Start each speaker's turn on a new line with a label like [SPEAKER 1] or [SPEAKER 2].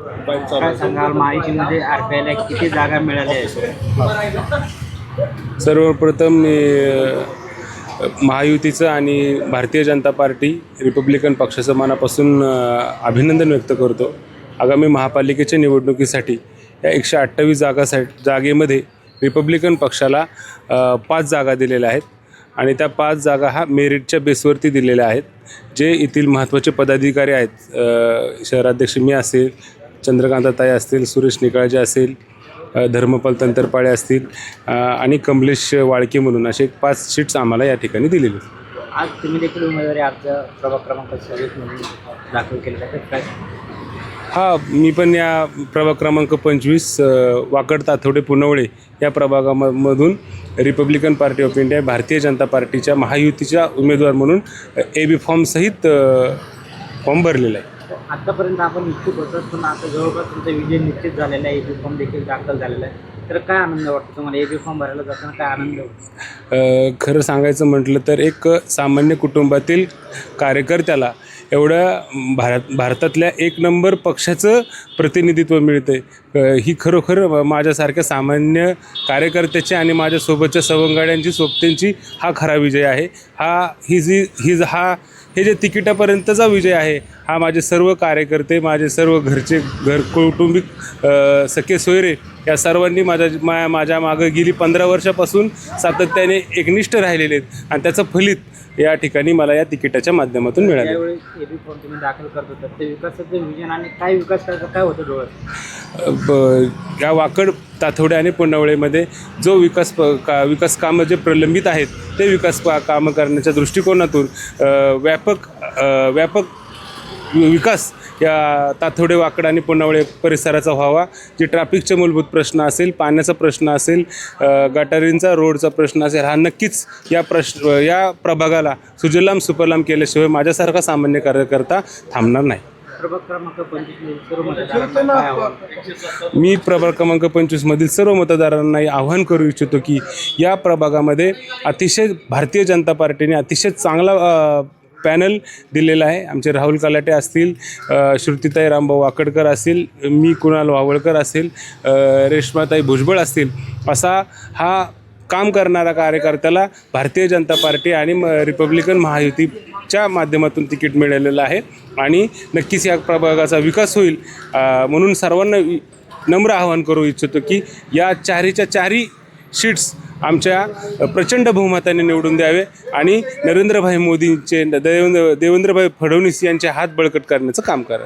[SPEAKER 1] काय सांगाल? महायुतीमध्ये आरपीआयला किती जागा मिळाल्या आहेत?
[SPEAKER 2] सर्वप्रथम मी महायुतीचं आणि भारतीय जनता पार्टी रिपब्लिकन पक्षाचं मनापासून अभिनंदन व्यक्त करतो. आगामी महापालिकेच्या निवडणुकीसाठी या एकशे अठ्ठावीस जागासाठी जागेमध्ये रिपब्लिकन पक्षाला पाच जागा दिलेल्या आहेत. आणि त्या पाच जागा हा मेरिटच्या बेसवरती दिलेल्या आहेत. जे येथील महत्त्वाचे पदाधिकारी आहेत शहराध्यक्ष मी असेल चंद्रकांताताई असतील सुरेश निकाळजे असेल धर्मपाल तंतरपाळे असतील आणि कमलेश वाळके म्हणून असे पाच सीट्स आम्हाला या ठिकाणी दिलेले.
[SPEAKER 1] आज तुम्ही देखील उमेदवारी अर्ज प्रभाग क्रमांक सव्वीसमधून दाखल केलेला आहे. काय?
[SPEAKER 2] हा मी पण या प्रभाग क्रमांक पंचवीस वाकड ताथोडे पुनवळे या प्रभागामधून Republican party of India Bharatiya Janata पार्टीच्या महायुतीच्या उमेदवार म्हणून ए बी फॉर्मसहित फॉर्म भरलेला आहे.
[SPEAKER 1] आत्तापर्यंत आपण इच्छुक होतो पण आता जवळपास तुमचा विजय निश्चित झालेला आहे. ए फॉर्म देखील दाखल झालेला आहे. तर काय आनंद वाटतो तुम्हाला? ए फॉर्म भरायला जाताना काय आनंद वाटतो
[SPEAKER 2] खरं सांगायचं म्हटलं तर एक सामान्य कुटुंबातील कार्यकर्त्याला एवढ्या भारत भारतातल्या एक नंबर पक्षाचं प्रतिनिधित्व मिळते ही खरोखर माझ्यासारख्या सामान्य कार्यकर्त्याची आणि माझ्यासोबतच्या सवंगाड्यांची सोबत्यांची हा खरा विजय आहे. हा ही जी ही हा हे जे तिकिटापर्यंतचा विजय आहे हा माझे सर्व कार्यकर्ते माझे सर्व घरचे घर कौटुंबिक सखे सोयरे या सर्वांनी माझ्या मा माझ्या मागं गेली पंधरा वर्षापासून सातत्याने एकनिष्ठ राहिलेले आहेत. आणि त्याचं फलित या ठिकाणी मला या तिकिटाच्या माध्यमातून मिळालं.
[SPEAKER 1] दाखल करत होता. ते विकासाचं विजन आणि काय विकास करायचा काय होतं डोळ्यात?
[SPEAKER 2] या वाकड ताथोडे आणि पुनवळेमध्ये जो विकास प का विकास कामं जे प्रलंबित आहेत ते विकास पा कामं करण्याच्या दृष्टिकोनातून व्यापक व्यापक विकास या ताथोडे वाकड आणि पुनावळे परिसराचा व्हावा. जे ट्रॅफिकचे मूलभूत प्रश्न असेल पाण्याचा प्रश्न असेल गटारींचा रोडचा प्रश्न असेल हा नक्कीच या प्रश्न या प्रभागाला सुजलाम सुपरलाम केल्याशिवाय माझ्यासारखा सामान्य कार्यकर्ता थांबणार नाही.
[SPEAKER 1] प्रभाग क्रमांक पंचवीस सर्व मतदारांना काय आव्हान?
[SPEAKER 2] मी प्रभाग क्रमांक पंचवीसमधील सर्व मतदारांना आव्हान करू इच्छितो की या प्रभागामध्ये अतिशय भारतीय जनता पार्टीने अतिशय चांगला अ, पॅनल दिलेला आहे. आमचे राहुल कलाटे असतील अ, श्रुतीताई रामभाऊ वाकडकर असतील मी कुणाल वावळकर असेल अ, रेश्माताई भुजबळ असतील असा हा काम करणारा कार्यकर्त्याला भारतीय जनता पार्टी आणि म- रिपब्लिकन च्या माध्यमातून तिकीट मिळालेलं आहे आणि नक्कीच या प्रभागाचा विकास होईल म्हणून सर्वांना नम्र आवाहन करू इच्छितो की या चारीच्या चारी शीट्स आमच्या प्रचंड बहुमताने निवडून द्यावे आणि नरेंद्रभाई मोदींचे देवेंद्र देवेंद्रभाई फडणवीस यांचे हात बळकट करण्याचं काम करा.